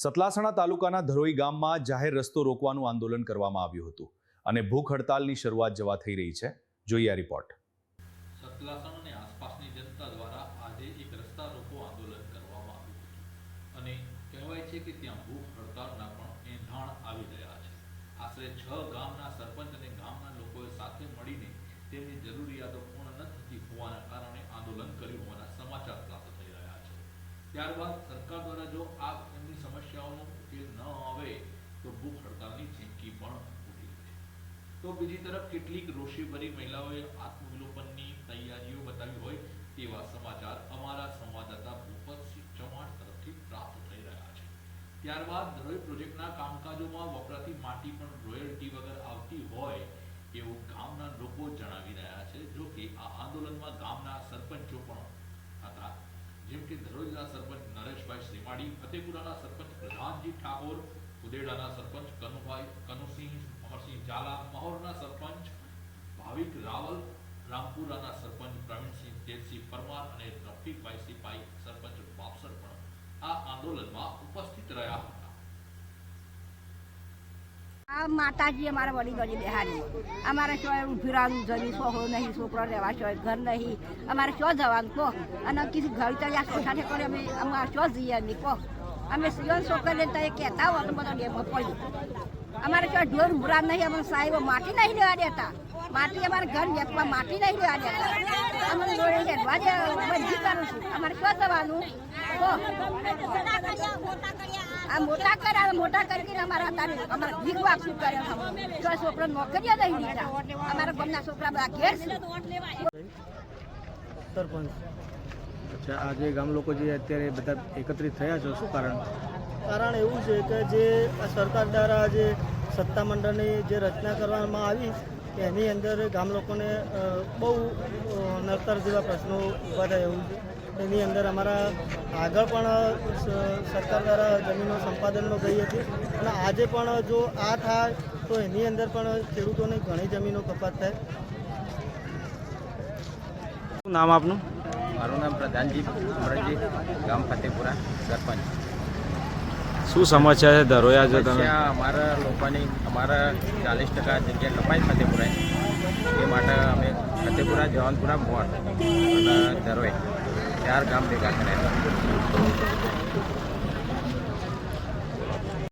સતલાસણા તાલુકાના ધરોઈ ગામમાં જાહેર રસ્તો રોકવાનું આંદોલન કરવામાં આવ્યું હતું અને ભૂખ હડતાલની શરૂઆત જવા થઈ રહી છે. જોઈએ રિપોર્ટ. સતલાસણ આસપાસની જનતા દ્વારા આજે એક રસ્તા રોકો આંદોલન કરવામાં આવ્યું અને કહેવાય છે કે ત્યાં ભૂખ હડતાળના પણ એંધાણ આવી રહ્યા છે. આશરે છ ગામના સરપંચ અને ગામના લોકોએ સાથે મળીને તેમની જરૂરિયાતો પૂર્ણ ન થતી હોવાના કારણે આંદોલન કર્યું હોવાના સમાચાર પ્રાપ્ત થઈ રહ્યા છે ત્યારબાદ સરકાર દ્વારા જો આ એમની સમસ્યાઓનો ઉકેલ ન આવે, તો ભૂખ હડતાલની ચીમકી પણ ઉઠી છે. તો બીજી તરફ કેટલીક રોષેભરી મહિલાઓએ આત્મવિલોપનની તૈયારીઓ બતાવી હોય તેવા સમાચાર અમારા સંવાદદાતા ભૂપતસિંહ ચૌહાણ તરફથી પ્રાપ્ત થઈ રહ્યા છે. ત્યારબાદ ધરોઈ પ્રોજેક્ટના કામકાજોમાં વપરાતી માટી પણ રોયલ્ટી વગર આવતી હોય, એવું ગામના લોકો જણાવી રહ્યા છે, જો કે આ આંદોલનમાં ગામના સરપંચો જેમ કે ધરોઈના સરપંચ નરેશભાઈ શ્રીમાળી, ફતેપુરાના સરપંચ પ્રધાનજી ઠાકોર ઉદેડાના સરપંચ કનુભાઈ, કનુસિંહ અમરસિંહ ઝાલા, મહોરના સરપંચ ભાવિક રાવલ, રામપુરાના સરપંચ પ્રવીણસિંહ તેજસિંહ પરમાર અને રફીકભાઈ સિપાઈ, સરપંચ બાપસર પણ આ આંદોલનમાં ઉપસ્થિત રહ્યા. હતા આ માતાજી અમારા વડી વડી બિહારી અમારે શો ઊભી રહેવાનું જમીન છોકરો નહીં, છોકરો રહેવા છો ઘર નહીં. અમારે શો જવાનું, કહો? અને કીધું, ઘર તો યા સાથે કરે અમે, અમારે શો જઈએ નહીં કહો? અમે સિયોન છોકરીને તો એ કહેતા હોય બધા ડેમો પડ્યું અમારે શો ઢોર ભૂરા નહીં, અમે સાહેબો માટી નહીં લેવા દેતા. માટી અમારે ઘર વેચવા માટી નહીં લેવા દેતા. અમે જોડે હેડવા દે, બધી કરું છું. અમારે શો જવાનું, કહો? આ મોટા કર્યા મોટા કરીને અમારા અત્યારે અમારા ભીખ શું કરે તો છોકરો નોકરીઓ નહીં દીધા અમારા ગામના છોકરા બધા ઘેર સરપંચ. અચ્છા આજે ગામ લોકો જે અત્યારે બધા એકત્રિત થયા છો શું કારણ? કારણ એવું છે કે જે આ સરકાર દ્વારા જે સત્તામંડળની જે રચના કરવામાં આવી એની અંદર ગામ લોકોને બહુ નરતર નડતર જેવા પ્રશ્નો ઊભા થાય એવું છે. એની અંદર અમારા આગળ પણ સરકાર દ્વારા જમીનો સંપાદનમાં ગઈ હતી. અને આજે પણ જો આ થાય તો એની અંદર પણ ખેડૂતોને ઘણી જમીનો કપાત થાય. શું નામ આપનું? મારું નામ પ્રધાનજી અમરજી ગામ ફતેપુરા સરપંચ. શું સમસ્યા છે? ધરોયા જો તમે? અમારા લોકોની, અમારા ચાલીસ ટકા જગ્યા કપાઈ ફતેપુરા એ માટે અમે ફતેપુરા, જવાનપુરા, મોર અને ધરોઈ, ચાર ગામ ભેગા કર્યા